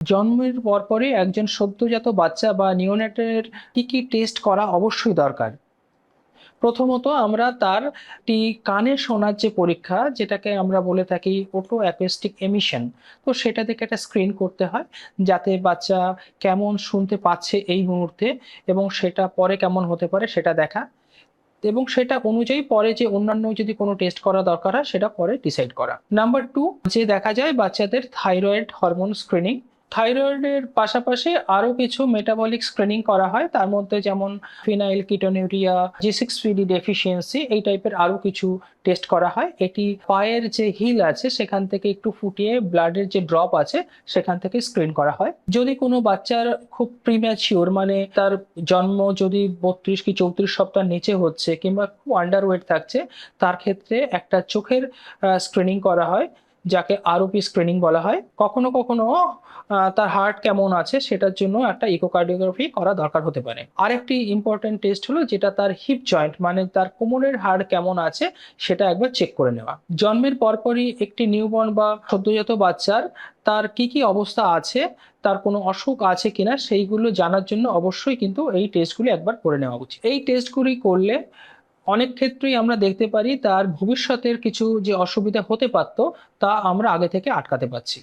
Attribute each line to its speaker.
Speaker 1: জন্মের পরপরই একজন সদ্যজাত বাচ্চা বা নিওনেটের কি কি টেস্ট করা অবশ্যই দরকার। প্রথমত আমরা তার একটি কানে শোনার যে পরীক্ষা, যেটাকে আমরা বলে থাকি ওটো অ্যাকোস্টিক এমিশন তো সেটা থেকে একটা স্ক্রিন করতে হয়, যাতে বাচ্চা কেমন শুনতে পাচ্ছে এই মুহূর্তে এবং সেটা পরে কেমন হতে পারে সেটা দেখা। এবং সেটা অনুযায়ী পরে যে অন্যান্য যদি কোনো টেস্ট করা দরকার হয়, সেটা পরে ডিসাইড করা। নাম্বার টু যে দেখা যায় বাচ্চাদের থাইরয়েড হরমোন স্ক্রিনিং থাইরয়েডের পাশাপাশি আরও কিছু মেটাবলিক স্ক্রিনিং করা হয়। তার মধ্যে যেমন phenylketonuria G six PD deficiency এই টাইপের আরও কিছু টেস্ট করা হয়। এটি পায়ের যে হিল আছে, সেখান থেকে একটু ফুটিয়ে ব্লাডের যে ড্রপ আছে, সেখান থেকে স্ক্রিন করা হয়। যদি কোনো বাচ্চার খুব প্রিম্যাচিওর মানে তার জন্ম যদি বত্রিশ কি চৌত্রিশ সপ্তাহ নিচে হচ্ছে, কিংবা খুব আন্ডারওয়েট থাকছে, তার ক্ষেত্রে একটা চোখের স্ক্রিনিং করা হয়। যাকে আরওপি স্ক্রিনিং বলা হয়, কখনো কখনো তার হার্ট কেমন আছে সেটার জন্য একটা ইকোকার্ডিওগ্রাফি করা দরকার হতে পারে। আরেকটি ইম্পর্টেন্ট টেস্ট হলো যেটা তার হিপ জয়েন্ট মানে তার কোমরের হাড় কেমন আছে সেটা একবার চেক করে নেওয়া। জন্মের পরপরই একটি নিউবর্ন বা সদ্যজাত বাচ্চার তার কি কি অবস্থা আছে, তার কোনো অসুখ আছে কিনা সেইগুলো জানার জন্য অবশ্যই কিন্তু এই টেস্টগুলি একবার করে নেওয়া উচিত। এই টেস্টগুলি করলে অনেক ক্ষেত্রেই আমরা দেখতে পারি তার ভবিষ্যতের কিছু যে অসুবিধা হতে পারত, তা আমরা আগে থেকে আটকাতে পারছি।